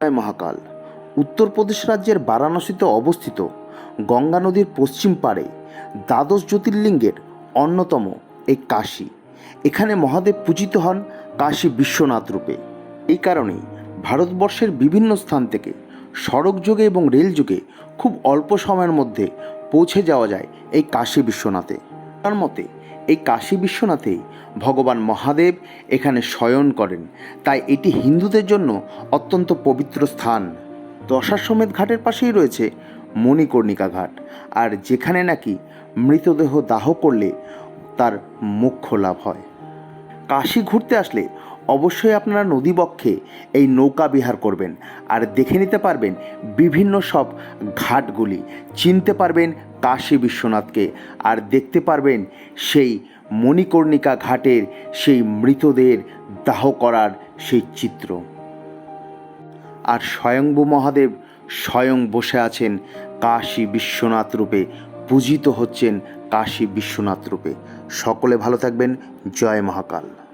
মহাকাল। উত্তরপ্রদেশ রাজ্যের বারাণসীতে অবস্থিত গঙ্গা নদীর পশ্চিম পাড়ে দ্বাদশ জ্যোতির্লিঙ্গের অন্যতম এই কাশী। এখানে মহাদেব পূজিত হন কাশী বিশ্বনাথ রূপে। এই কারণেই ভারতবর্ষের বিভিন্ন স্থান থেকে সড়ক যোগে এবং রেল যোগে খুব অল্প সময়ের মধ্যে পৌঁছে যাওয়া যায় এই কাশী বিশ্বনাথে। তার মতে, এই কাশী বিশ্বনাথেই ভগবান মহাদেব এখানে শয়ন করেন। তাই এটি হিন্দুদের জন্য অত্যন্ত পবিত্র স্থান। দশাশ্বমেধ ঘাটের পাশেই রয়েছে মণিকর্ণিকা ঘাট। আর যেখানে নাকি মৃতদেহ দাহ করলে তার মোক্ষ লাভ হয়। কাশি ঘুরতে আসলে অবশ্যই আপনারা নদীবক্ষে এই নৌকা বিহার করবেন। আর দেখে নিতে পারবেন বিভিন্ন সব ঘাটগুলি। চিনতে পারবেন কাশী বিশ্বনাথকে। আর দেখতে পারবেন সেই মণিকর্ণিকা ঘাটের সেই মৃতদের দাহ করার সেই চিত্র। আর স্বয়ংভূ মহাদেব স্বয়ং বসে আছেন কাশী বিশ্বনাথ রূপে। পূজিত হচ্ছেন কাশী বিশ্বনাথ রূপে। সকলে ভালো থাকবেন। জয় মহাকাল।